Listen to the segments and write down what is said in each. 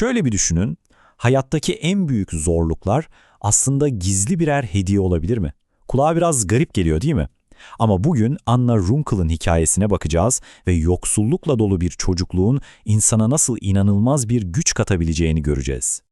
Şöyle bir düşünün, hayattaki en büyük zorluklar aslında gizli birer hediye olabilir mi? Kulağa biraz garip geliyor değil mi? Ama bugün Anna Runkel'ın hikayesine bakacağız ve yoksullukla dolu bir çocukluğun insana nasıl inanılmaz bir güç katabileceğini göreceğiz.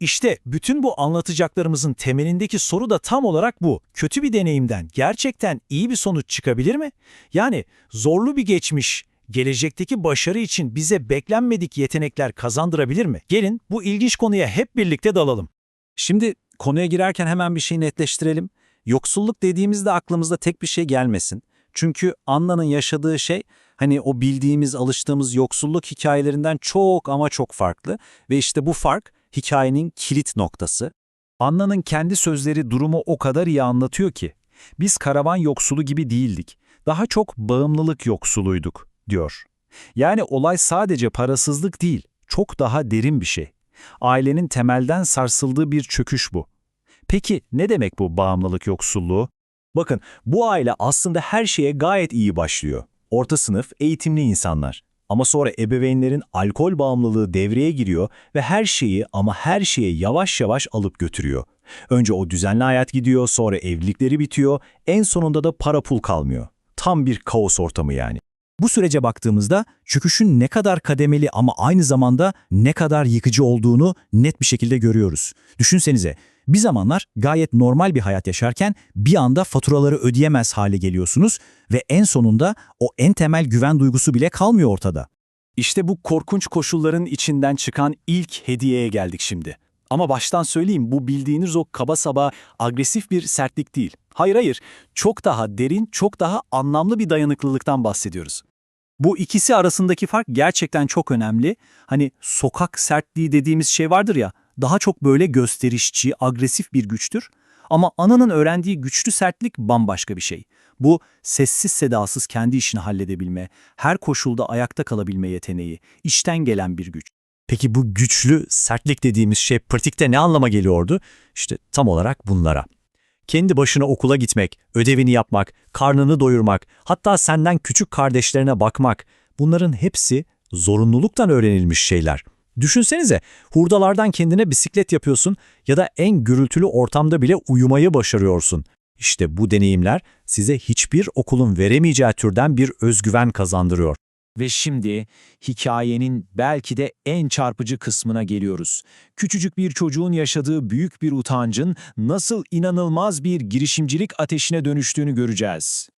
İşte bütün bu anlatacaklarımızın temelindeki soru da tam olarak bu. Kötü bir deneyimden gerçekten iyi bir sonuç çıkabilir mi? Yani zorlu bir geçmiş, gelecekteki başarı için bize beklenmedik yetenekler kazandırabilir mi? Gelin bu ilginç konuya hep birlikte dalalım. Şimdi konuya girerken hemen bir şey netleştirelim. Yoksulluk dediğimizde aklımızda tek bir şey gelmesin. Çünkü Anna'nın yaşadığı şey hani o bildiğimiz, alıştığımız yoksulluk hikayelerinden çok ama çok farklı. Ve işte bu fark hikayenin kilit noktası. Anna'nın kendi sözleri durumu o kadar iyi anlatıyor ki. Biz karavan yoksulu gibi değildik. Daha çok bağımlılık yoksuluyduk, diyor. Yani olay sadece parasızlık değil, çok daha derin bir şey. Ailenin temelden sarsıldığı bir çöküş bu. Peki ne demek bu bağımlılık yoksulluğu? Bakın bu aile aslında her şeye gayet iyi başlıyor. Orta sınıf, eğitimli insanlar. Ama sonra ebeveynlerin alkol bağımlılığı devreye giriyor ve her şeyi ama her şeyi yavaş yavaş alıp götürüyor. Önce o düzenli hayat gidiyor, sonra evlilikleri bitiyor, en sonunda da para pul kalmıyor. Tam bir kaos ortamı yani. Bu sürece baktığımızda çöküşün ne kadar kademeli ama aynı zamanda ne kadar yıkıcı olduğunu net bir şekilde görüyoruz. Düşünsenize, bir zamanlar gayet normal bir hayat yaşarken bir anda faturaları ödeyemez hale geliyorsunuz ve en sonunda o en temel güven duygusu bile kalmıyor ortada. İşte bu korkunç koşulların içinden çıkan ilk hediyeye geldik şimdi. Ama baştan söyleyeyim bu bildiğiniz o kaba saba agresif bir sertlik değil. Hayır hayır, çok daha derin, çok daha anlamlı bir dayanıklılıktan bahsediyoruz. Bu ikisi arasındaki fark gerçekten çok önemli. Hani sokak sertliği dediğimiz şey vardır ya, daha çok böyle gösterişçi, agresif bir güçtür. Ama ananın öğrendiği güçlü sertlik bambaşka bir şey. Bu sessiz sedasız kendi işini halledebilme, her koşulda ayakta kalabilme yeteneği, içten gelen bir güç. Peki bu güçlü, sertlik dediğimiz şey pratikte ne anlama geliyordu? İşte tam olarak bunlara. Kendi başına okula gitmek, ödevini yapmak, karnını doyurmak, hatta senden küçük kardeşlerine bakmak, bunların hepsi zorunluluktan öğrenilmiş şeyler. Düşünsenize, hurdalardan kendine bisiklet yapıyorsun ya da en gürültülü ortamda bile uyumayı başarıyorsun. İşte bu deneyimler size hiçbir okulun veremeyeceği türden bir özgüven kazandırıyor. Ve şimdi hikayenin belki de en çarpıcı kısmına geliyoruz. Küçücük bir çocuğun yaşadığı büyük bir utancın nasıl inanılmaz bir girişimcilik ateşine dönüştüğünü göreceğiz.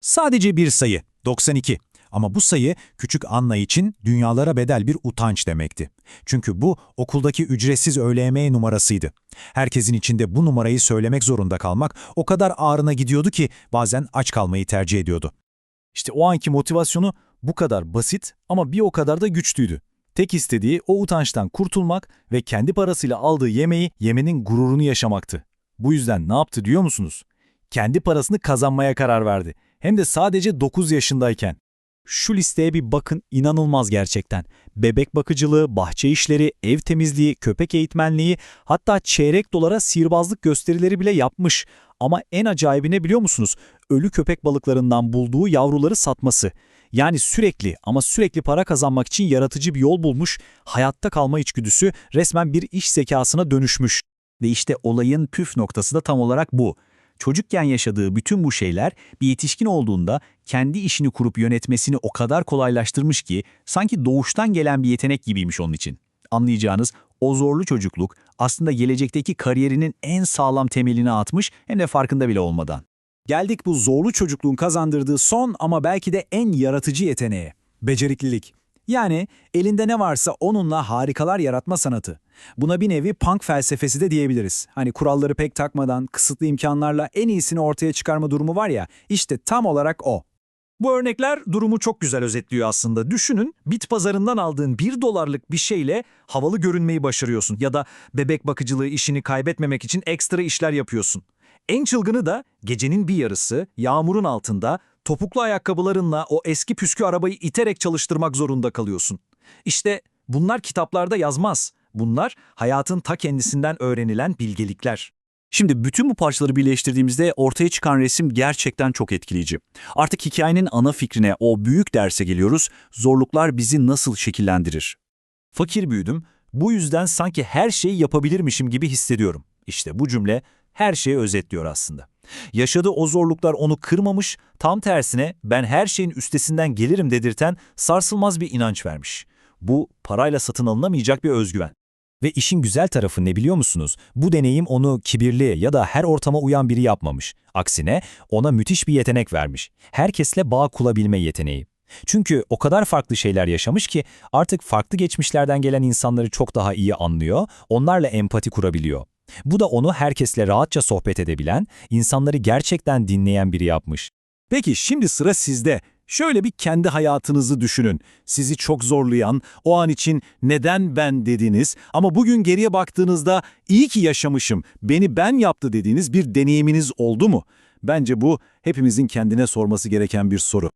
Sadece bir sayı, 92. Ama bu sayı küçük Anna için dünyalara bedel bir utanç demekti. Çünkü bu okuldaki ücretsiz öğle yemeği numarasıydı. Herkesin içinde bu numarayı söylemek zorunda kalmak o kadar ağrına gidiyordu ki bazen aç kalmayı tercih ediyordu. İşte o anki motivasyonu bu kadar basit ama bir o kadar da güçlüydü. Tek istediği o utançtan kurtulmak ve kendi parasıyla aldığı yemeği yemenin gururunu yaşamaktı. Bu yüzden ne yaptı diyor musunuz? Kendi parasını kazanmaya karar verdi. Hem de sadece 9 yaşındayken. Şu listeye bir bakın inanılmaz gerçekten. Bebek bakıcılığı, bahçe işleri, ev temizliği, köpek eğitmenliği hatta çeyrek dolara sihirbazlık gösterileri bile yapmış. Ama en acayibi ne biliyor musunuz? Ölü köpek balıklarından bulduğu yavruları satması. Yani sürekli ama sürekli para kazanmak için yaratıcı bir yol bulmuş, hayatta kalma içgüdüsü resmen bir iş zekasına dönüşmüş. Ve işte olayın püf noktası da tam olarak bu. Çocukken yaşadığı bütün bu şeyler bir yetişkin olduğunda kendi işini kurup yönetmesini o kadar kolaylaştırmış ki sanki doğuştan gelen bir yetenek gibiymiş onun için. Anlayacağınız o zorlu çocukluk aslında gelecekteki kariyerinin en sağlam temelini atmış hem de farkında bile olmadan. Geldik bu zorlu çocukluğun kazandırdığı son ama belki de en yaratıcı yeteneğe. Beceriklilik. Yani elinde ne varsa onunla harikalar yaratma sanatı. Buna bir nevi punk felsefesi de diyebiliriz. Hani kuralları pek takmadan, kısıtlı imkanlarla en iyisini ortaya çıkarma durumu var ya, işte tam olarak o. Bu örnekler durumu çok güzel özetliyor aslında. Düşünün bit pazarından aldığın 1 dolarlık bir şeyle havalı görünmeyi başarıyorsun ya da bebek bakıcılığı işini kaybetmemek için ekstra işler yapıyorsun. En çılgını da gecenin bir yarısı yağmurun altında topuklu ayakkabılarınla o eski püskü arabayı iterek çalıştırmak zorunda kalıyorsun. İşte bunlar kitaplarda yazmaz. Bunlar hayatın ta kendisinden öğrenilen bilgelikler. Şimdi bütün bu parçaları birleştirdiğimizde ortaya çıkan resim gerçekten çok etkileyici. Artık hikayenin ana fikrine, o büyük derse geliyoruz. Zorluklar bizi nasıl şekillendirir? Fakir büyüdüm, Bu yüzden sanki her şeyi yapabilirmişim gibi hissediyorum. İşte bu cümle her şeyi özetliyor aslında. Yaşadığı o zorluklar onu kırmamış, tam tersine ben her şeyin üstesinden gelirim dedirten sarsılmaz bir inanç vermiş. Bu parayla satın alınamayacak bir özgüven. Ve işin güzel tarafı ne biliyor musunuz? Bu deneyim onu kibirli ya da her ortama uyan biri yapmamış. Aksine ona müthiş bir yetenek vermiş. Herkesle bağ kurabilme yeteneği. Çünkü o kadar farklı şeyler yaşamış ki artık farklı geçmişlerden gelen insanları çok daha iyi anlıyor, onlarla empati kurabiliyor. Bu da onu herkesle rahatça sohbet edebilen, insanları gerçekten dinleyen biri yapmış. Peki şimdi sıra sizde. Şöyle bir kendi hayatınızı düşünün. Sizi çok zorlayan, o an için neden ben dediniz ama bugün geriye baktığınızda iyi ki yaşamışım, beni ben yaptı dediğiniz bir deneyiminiz oldu mu? Bence bu hepimizin kendine sorması gereken bir soru.